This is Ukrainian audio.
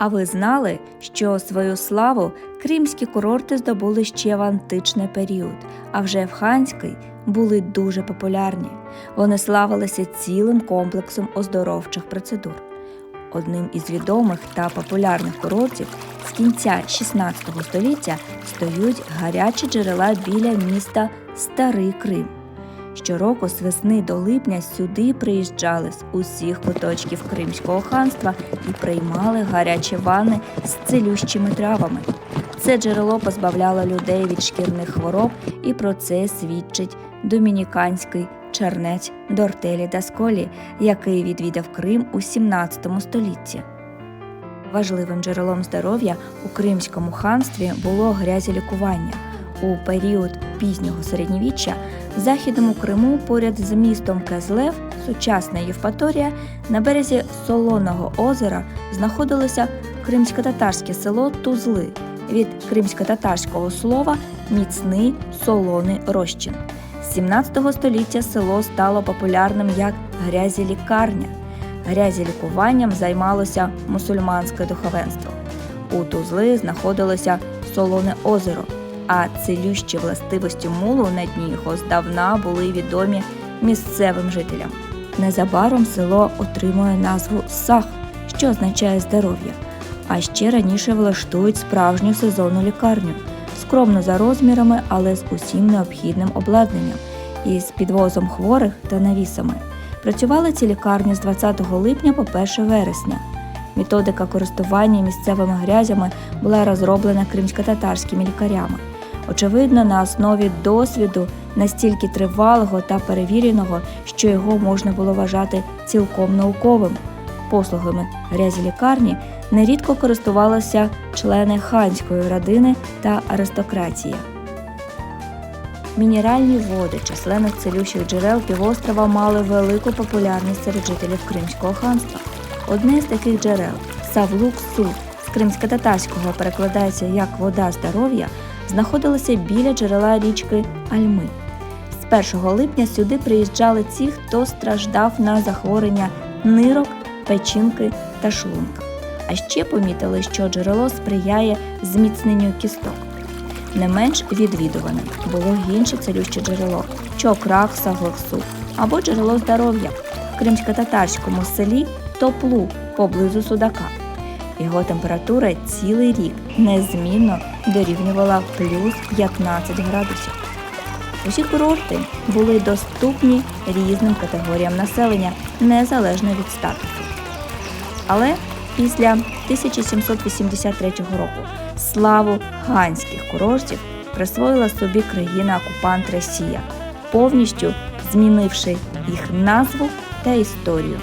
А ви знали, що свою славу кримські курорти здобули ще в античний період, а вже в ханський були дуже популярні. Вони славилися цілим комплексом оздоровчих процедур. Одним із відомих та популярних курортів з кінця 16 століття стають гарячі джерела біля міста Старий Крим. Щороку з весни до липня сюди приїжджали з усіх куточків Кримського ханства і приймали гарячі ванни з цілющими травами. Це джерело позбавляло людей від шкірних хвороб, і про це свідчить домініканський чернець Дортелі Дасколі, який відвідав Крим у 17 столітті. Важливим джерелом здоров'я у Кримському ханстві було грязілікування. У період пізнього середньовіччя в західному Криму поряд з містом Кезлев, сучасна Євпаторія, на березі Солоного озера знаходилося кримсько-татарське село Тузли від кримсько-татарського слова міцний солоний розчин. З 17 століття село стало популярним як грязілікарня. Грязілікуванням займалося мусульманське духовенство. У Тузли знаходилося солоне озеро, а цілющі властивості мулу на дні його здавна були відомі місцевим жителям. Незабаром село отримує назву Сах, що означає здоров'я. А ще раніше влаштують справжню сезонну лікарню, скромно за розмірами, але з усім необхідним обладнанням, із підвозом хворих та навісами. Працювали ці лікарні з 20 липня по 1 вересня. Методика користування місцевими грязями була розроблена кримсько-татарськими лікарями. Очевидно, на основі досвіду настільки тривалого та перевіреного, що його можна було вважати цілком науковим. Послугами грязі лікарні нерідко користувалися члени ханської родини та аристократія. Мінеральні води численних цілющих джерел півострова мали велику популярність серед жителів Кримського ханства. Одне з таких джерел Савлук Су з кримсько-татарського перекладається як вода здоров'я, знаходилося біля джерела річки Альми. З 1 липня сюди приїжджали ті, хто страждав на захворення нирок, печінки та шлунка. А ще помітили, що джерело сприяє зміцненню кісток. Не менш відвідуваним було інше цілюще джерело Чокрак Саглаксу або джерело здоров'я в кримсько-татарському селі Топлу поблизу Судака. Його температура цілий рік незмінно дорівнювала плюс 15 градусів. Усі курорти були доступні різним категоріям населення незалежно від статусу. Але після 1783 року славу ганських курортів присвоїла собі країна-окупант Росія, повністю змінивши їх назву та історію.